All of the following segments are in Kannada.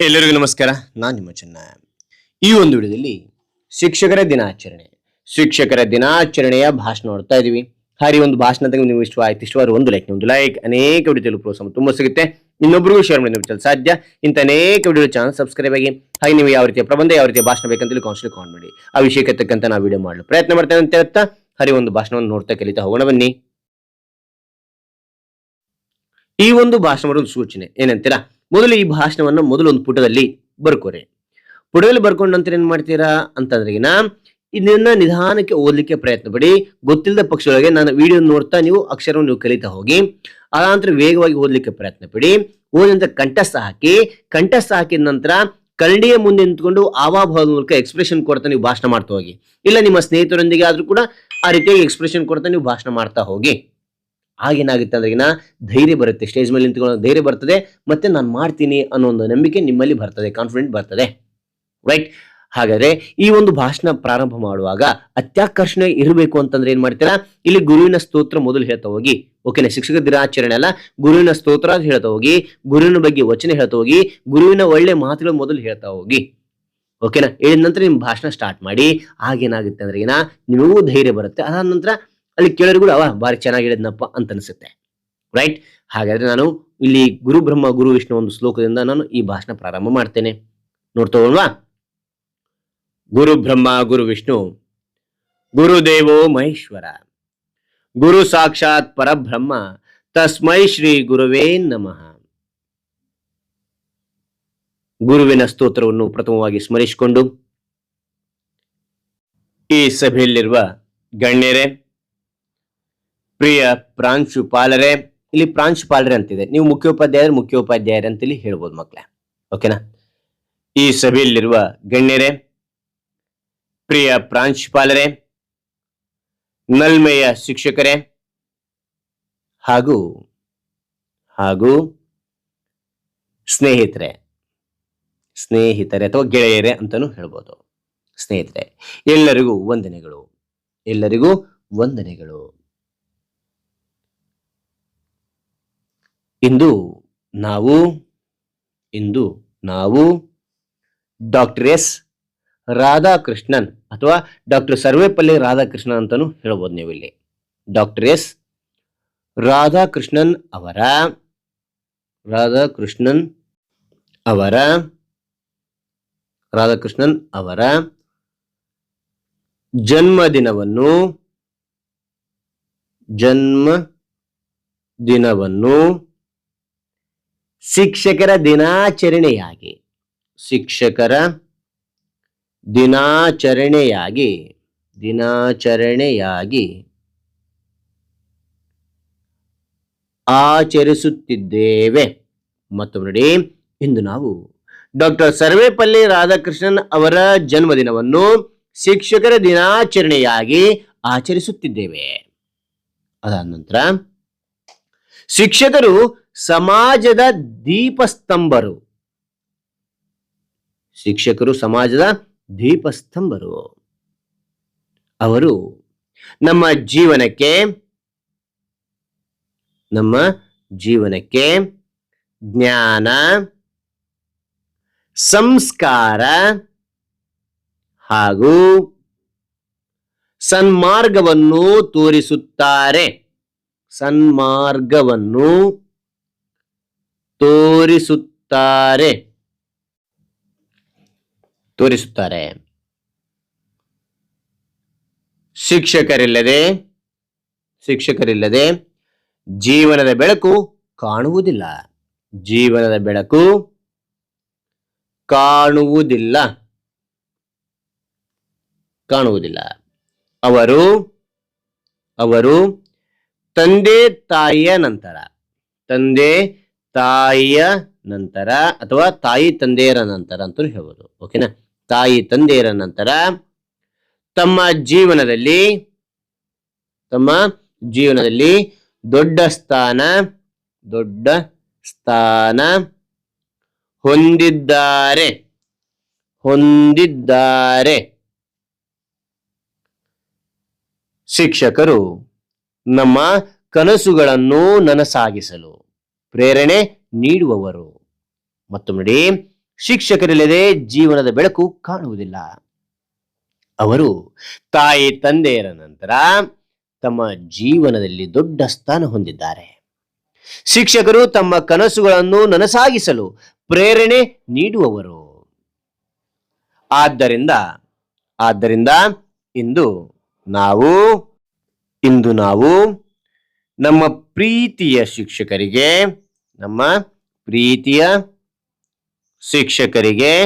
ಎಲ್ಲರಿಗೂ ನಮಸ್ಕಾರ, ನಾನು ನಿಮ್ಮ ಚೆನ್ನ. ಈ ಒಂದು ವಿಡಿಯೋದಲ್ಲಿ ಶಿಕ್ಷಕರ ದಿನಾಚರಣೆ. ಶಿಕ್ಷಕರ ದಿನಾಚರಣೆಯ ಭಾಷಣ ನೋಡ್ತಾ ಇದೀವಿ. ಹಾರಿ ಒಂದು ಭಾಷಣದಾಗ ನೀವು ಇಷ್ಟ ಆಯ್ತು ಇಷ್ಟವಾದ ಒಂದು ಲೈಕ್ ಒಂದು ಲೈಕ್ ಅನೇಕ ವಿಡಿಯೋ ಪ್ರೋತ್ಸಾಹ ತುಂಬಾ ಸಿಗುತ್ತೆ. ಇನ್ನೊಬ್ಬರಿಗೂ ಶೇರ್ ಮಾಡಿ ನಿಮ್ಗೆ ಸಾಧ್ಯ. ಇಂಥ ಅನೇಕ ವಿಡಿಯೋ ಚಾನಲ್ ಸಬ್ಸ್ಕ್ರೈಬ್ ಆಗಿ, ಹಾಗೆ ನೀವು ಯಾವ ರೀತಿಯ ಪ್ರಬಂಧ, ಯಾವ ರೀತಿಯ ಭಾಷಣ ಬೇಕಂತೇಳಿ ಕೌನ್ಸಿಲ್ ಕಾಮೆಂಟ್ ಮಾಡಿ. ಆ ವಿಷಯಕ್ಕೆ ತಕ್ಕಂತ ನಾವು ವಿಡಿಯೋ ಮಾಡಲು ಪ್ರಯತ್ನ ಮಾಡ್ತೇನೆ ಅಂತ ಹೇಳ್ತಾ ಹರಿ ಒಂದು ಭಾಷಣವನ್ನು ನೋಡ್ತಾ ಕಲಿತಾ ಹೋಗೋಣ ಬನ್ನಿ. ಈ ಒಂದು ಭಾಷಣ ಒಂದು ಸೂಚನೆ ಏನಂತೀರಾ? ಮೊದಲು ಈ ಭಾಷಣವನ್ನು ಮೊದಲು ಒಂದು ಪುಟದಲ್ಲಿ ಬರ್ಕೋರಿ. ಪುಟದಲ್ಲಿ ಬರ್ಕೊಂಡ ನಂತರ ಏನ್ ಮಾಡ್ತೀರಾ ಅಂತಂದ್ರೆಗಿನ ಇದನ್ನ ನಿಧಾನಕ್ಕೆ ಓದಲಿಕ್ಕೆ ಪ್ರಯತ್ನ ಪಡಿ. ಗೊತ್ತಿಲ್ಲದ ಪಕ್ಷದೊಳಗೆ ನಾನು ವಿಡಿಯೋ ನೋಡ್ತಾ ನೀವು ಅಕ್ಷರವನ್ನು ನೀವು ಕಲಿತಾ ಹೋಗಿ ಆ ನಂತರ ವೇಗವಾಗಿ ಓದಲಿಕ್ಕೆ ಪ್ರಯತ್ನ ಪಡಿ. ಓದಿದ ಕಂಠಸ್ಥ ಹಾಕಿ, ಕಂಠಸ್ಥ ಹಾಕಿದ ನಂತರ ಕರ್ಡಿಯ ಮುಂದೆ ನಿಂತ್ಕೊಂಡು ಆವಾಭಾವದ ಮೂಲಕ ಎಕ್ಸ್ಪ್ರೆಷನ್ ಕೊಡ್ತಾ ನೀವು ಭಾಷಣ ಮಾಡ್ತಾ ಹೋಗಿ. ಇಲ್ಲ ನಿಮ್ಮ ಸ್ನೇಹಿತರೊಂದಿಗೆ ಆದ್ರೂ ಕೂಡ ಆ ರೀತಿಯಾಗಿ ಎಕ್ಸ್ಪ್ರೆಷನ್ ಕೊಡ್ತಾ ನೀವು ಭಾಷಣ ಮಾಡ್ತಾ ಹೋಗಿ. ಆಗೇನಾಗುತ್ತೆ ಅಂದ್ರೆ ಧೈರ್ಯ ಬರುತ್ತೆ. ಸ್ಟೇಜ್ ಮೇಲೆ ನಿಂತ್ಕೊಳ್ಳೋ ಧೈರ್ಯ ಬರ್ತದೆ. ಮತ್ತೆ ನಾನು ಮಾಡ್ತೀನಿ ಅನ್ನೋ ಒಂದು ನಂಬಿಕೆ ನಿಮ್ಮಲ್ಲಿ ಬರ್ತದೆ ಕಾನ್ಫಿಡೆಂಟ್ ಬರ್ತದೆ. ರೈಟ್ ಹಾಗಾದ್ರೆ ಈ ಒಂದು ಭಾಷಣ ಪ್ರಾರಂಭ ಮಾಡುವಾಗ ಅತ್ಯಾಕರ್ಷಣೆ ಇರಬೇಕು ಅಂತಂದ್ರೆ ಏನ್ ಮಾಡ್ತೀರಾ? ಇಲ್ಲಿ ಗುರುವಿನ ಸ್ತೋತ್ರ ಮೊದಲು ಹೇಳ್ತಾ ಹೋಗಿ. ಓಕೆನಾ ಶಿಕ್ಷಕ ದಿನಾಚರಣೆ ಅಲ್ಲ. ಗುರುವಿನ ಸ್ತೋತ್ರ ಹೇಳ್ತಾ ಹೋಗಿ. ಗುರುವಿನ ಬಗ್ಗೆ ವಚನ ಹೇಳ್ತಾ ಹೋಗಿ. ಗುರುವಿನ ಒಳ್ಳೆ ಮಾತುಗಳು ಮೊದಲು ಹೇಳ್ತಾ ಹೋಗಿ. ಓಕೆನಾ ಹೇಳಿದ ನಂತರ ನಿಮ್ ಭಾಷಣ ಸ್ಟಾರ್ಟ್ ಮಾಡಿ. ಆಗೇನಾಗುತ್ತೆ ಅಂದ್ರೆ ಏನ ನಿಮಗೂ ಧೈರ್ಯ ಬರುತ್ತೆ. ಅದಾದ ನಂತರ ಅಲ್ಲಿ ಕೇಳೋರು ಕೂಡ ಅವ ಭಾರಿ ಚೆನ್ನಾಗಿಡದ್ನಪ್ಪ ಅಂತ ಅನ್ಸುತ್ತೆ. ರೈಟ್ ಹಾಗಾದ್ರೆ ನಾನು ಇಲ್ಲಿ ಗುರು ಬ್ರಹ್ಮ ಗುರು ವಿಷ್ಣು ಒಂದು ಶ್ಲೋಕದಿಂದ ನಾನು ಈ ಭಾಷಣ ಪ್ರಾರಂಭ ಮಾಡ್ತೇನೆ. ನೋಡ್ತಾ ಗುರು ಬ್ರಹ್ಮ, ಗುರು ವಿಷ್ಣು, ಗುರುದೇವೋ ಮಹೇಶ್ವರ, ಗುರು ಸಾಕ್ಷಾತ್ ಪರಬ್ರಹ್ಮ, ತಸ್ಮೈ ಶ್ರೀ ಗುರುವೇ ನಮಃ. ಗುರುವಿನ ಸ್ತೋತ್ರವನ್ನು ಪ್ರಥಮವಾಗಿ ಸ್ಮರಿಸಿಕೊಂಡು ಈ ಸಭೆಯಲ್ಲಿರುವ ಗಣ್ಯರೇ ಪ್ರಿಯ ಪ್ರಾಂಶುಪಾಲರೇ, ಇಲ್ಲಿ ಪ್ರಾಂಶುಪಾಲರೇ ಅಂತಿದೆ. ನೀವು ಮುಖ್ಯೋಪಾಧ್ಯಾಯರು ಮುಖ್ಯೋಪಾಧ್ಯಾಯರು ಇಲ್ಲಿ ಹೇಳ್ಬೋದು ಮಕ್ಕಳೇ ಓಕೆನಾ? ಈ ಸಭೆಯಲ್ಲಿರುವ ಗಣ್ಯರೇ, ಪ್ರಿಯ ಪ್ರಾಂಶುಪಾಲರೇ, ನಲ್ಮೆಯ ಶಿಕ್ಷಕರೇ, ಹಾಗೂ ಹಾಗೂ ಸ್ನೇಹಿತರೆ. ಸ್ನೇಹಿತರೆ ಅಥವಾ ಗೆಳೆಯರೇ ಅಂತಾನೂ ಹೇಳ್ಬೋದು. ಸ್ನೇಹಿತರೆ, ಎಲ್ಲರಿಗೂ ವಂದನೆಗಳು. ಎಲ್ಲರಿಗೂ ವಂದನೆಗಳು. ಇಂದು ನಾವು ಇಂದು ನಾವು ಡಾಕ್ಟರ್ ಎಸ್. ರಾಧಾಕೃಷ್ಣನ್ ಅಥವಾ ಡಾಕ್ಟರ್ ಸರ್ವೇಪಲ್ಲಿ ರಾಧಾಕೃಷ್ಣನ್ ಅಂತಾನು ಹೇಳ್ಬೋದು ನೀವು ಇಲ್ಲಿ ಡಾಕ್ಟರ್ ಎಸ್. ರಾಧಾಕೃಷ್ಣನ್ ಅವರ ರಾಧಾಕೃಷ್ಣನ್ ಅವರ ರಾಧಾಕೃಷ್ಣನ್ ಅವರ ಜನ್ಮದಿನವನ್ನು ಜನ್ಮ ದಿನವನ್ನು ಶಿಕ್ಷಕರ ದಿನಾಚರಣೆಯಾಗಿ ಶಿಕ್ಷಕರ ದಿನಾಚರಣೆಯಾಗಿ ದಿನಾಚರಣೆಯಾಗಿ ಆಚರಿಸುತ್ತಿದ್ದೇವೆ. ಮತ್ತು ನೋಡಿ, ಇಂದು ನಾವು ಡಾಕ್ಟರ್ ಸರ್ವೇಪಲ್ಲಿ ರಾಧಾಕೃಷ್ಣನ್ ಅವರ ಜನ್ಮದಿನವನ್ನು ಶಿಕ್ಷಕರ ದಿನಾಚರಣೆಯಾಗಿ ಆಚರಿಸುತ್ತಿದ್ದೇವೆ. ಅದಾದ ನಂತರ ಶಿಕ್ಷಕರು ಸಮಾಜದ ದೀಪಸ್ತಂಭರು. ಶಿಕ್ಷಕರು ಸಮಾಜದ ದೀಪಸ್ತಂಭರು. ಅವರು ನಮ್ಮ ಜೀವನಕ್ಕೆ ನಮ್ಮ ಜೀವನಕ್ಕೆ ಜ್ಞಾನ, ಸಂಸ್ಕಾರ ಹಾಗೂ ಸನ್ಮಾರ್ಗವನ್ನು ತೋರಿಸುತ್ತಾರೆ. ಸನ್ಮಾರ್ಗವನ್ನು ತೋರಿಸುತ್ತಾರೆ. ತೋರಿಸುತ್ತಾರೆ. ಶಿಕ್ಷಕರಿಲ್ಲದೆ ಶಿಕ್ಷಕರಿಲ್ಲದೆ ಜೀವನದ ಬೆಳಕು ಕಾಣುವುದಿಲ್ಲ. ಜೀವನದ ಬೆಳಕು ಕಾಣುವುದಿಲ್ಲ. ಕಾಣುವುದಿಲ್ಲ. ಅವರು ಅವರು ತಂದೆ ತಾಯಿಯ ನಂತರ, ತಂದೆ ತಾಯಿಯ ನಂತರ ಅಥವಾ ತಾಯಿ ತಂದೆಯರ ನಂತರ ಅಂತ ಹೇಳ್ಬೋದು. ಓಕೆನಾ ತಾಯಿ ತಂದೆಯರ ನಂತರ ತಮ್ಮ ಜೀವನದಲ್ಲಿ ತಮ್ಮ ಜೀವನದಲ್ಲಿ ದೊಡ್ಡ ಸ್ಥಾನ ದೊಡ್ಡ ಸ್ಥಾನ ಹೊಂದಿದ್ದಾರೆ. ಹೊಂದಿದ್ದಾರೆ. ಶಿಕ್ಷಕರು ನಮ್ಮ ಕನಸುಗಳನ್ನು ನನಸಾಗಿಸಲು. ಪ್ರೇರಣೆ ನೀಡುವವರು. ಮತ್ತು ನೋಡಿ ಶಿಕ್ಷಕರಿಲ್ಲದೆ ಜೀವನದ ಬೆಳಕು ಕಾಣುವುದಿಲ್ಲ. ಅವರು ತಾಯಿ ತಂದೆಯರ ನಂತರ ತಮ್ಮ ಜೀವನದಲ್ಲಿ ದೊಡ್ಡ ಸ್ಥಾನ ಹೊಂದಿದ್ದಾರೆ. ಶಿಕ್ಷಕರು ತಮ್ಮ ಕನಸುಗಳನ್ನು ನನಸಾಗಿಸಲು ಪ್ರೇರಣೆ ನೀಡುವವರು. ಆದ್ದರಿಂದ ಆದ್ದರಿಂದ ಇಂದು ನಾವು ಇಂದು ನಾವು ನಮ್ಮ ಪ್ರೀತಿಯ ಶಿಕ್ಷಕರಿಗೆ ನಮ್ಮ ಪ್ರೀತಿಯ ಶಿಕ್ಷಕರಿಗೆ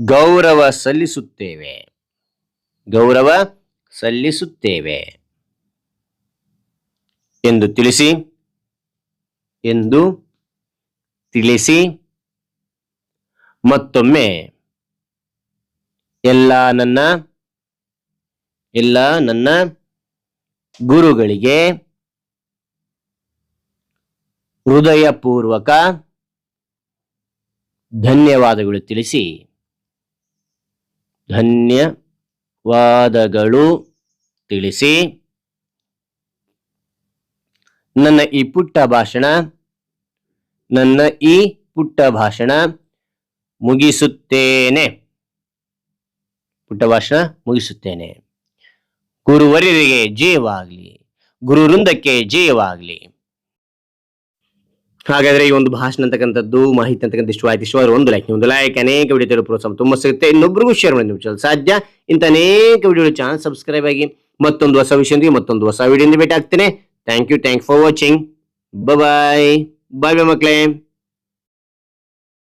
ಗೌರವ ಸಲ್ಲಿಸುತ್ತೇವೆ. ಗೌರವ ಸಲ್ಲಿಸುತ್ತೇವೆ. ಎಂದು ತಿಳಿಸಿ ಎಂದು ತಿಳಿಸಿ, ಮತ್ತೊಮ್ಮೆ ಎಲ್ಲ ನನ್ನ ಎಲ್ಲ ನನ್ನ ಗುರುಗಳಿಗೆ ಹೃದಯಪೂರ್ವಕ ಧನ್ಯವಾದಗಳು ತಿಳಿಸಿ. ಧನ್ಯವಾದಗಳು ತಿಳಿಸಿ. ನನ್ನ ಈ ಪುಟ್ಟ ಭಾಷಣ, ನನ್ನ ಈ ಪುಟ್ಟ ಭಾಷಣ ಮುಗಿಸುತ್ತೇನೆ. ಪುಟ್ಟ ಭಾಷಣ ಮುಗಿಸುತ್ತೇನೆ. ಗುರುವರಿಗೆ ಜಯವಾಗಲಿ. ಗುರುವೃಂದಕ್ಕೆ ಜಯವಾಗಲಿ. ಹಾಗಾದ್ರೆ ಈ ಒಂದು ಭಾಷಣ ಅಂತಕ್ಕಂಥದ್ದು, ಮಾಹಿತಿ ಅಂತಕ್ಕಂಥ ಇಷ್ಟು ಆಯ್ತು. ಇಷ್ಟವಾದ್ರೆ ಒಂದು ಲೈಕ್ ಒಂದು ಲೈಕ್ ಅನೇಕ ವಿಡಿಯೋ ಪ್ರೋತ್ಸಾಹ ತುಂಬ ಸಿಗುತ್ತೆ. ಇನ್ನೊಬ್ಬರಿಗೂ ಶೇರ್ ಮಾಡಿ ನಿಮ್ಮ ಸಾಧ್ಯ? ಇಂಥ ಅನೇಕ ವಿಡಿಯೋ ಚಾನಲ್ ಸಬ್ಸ್ಕ್ರೈಬ್ ಆಗಿ ಮತ್ತೊಂದು ಹೊಸ ವಿಷಯದೊಂದಿಗೆ ಮತ್ತೊಂದು ಹೊಸ ವಿಡಿಯೋ ಭೇಟಿ ಆಗ್ತೇನೆ. Thank you thank for watching bye bye bye ಮಕ್ಕಳೇ.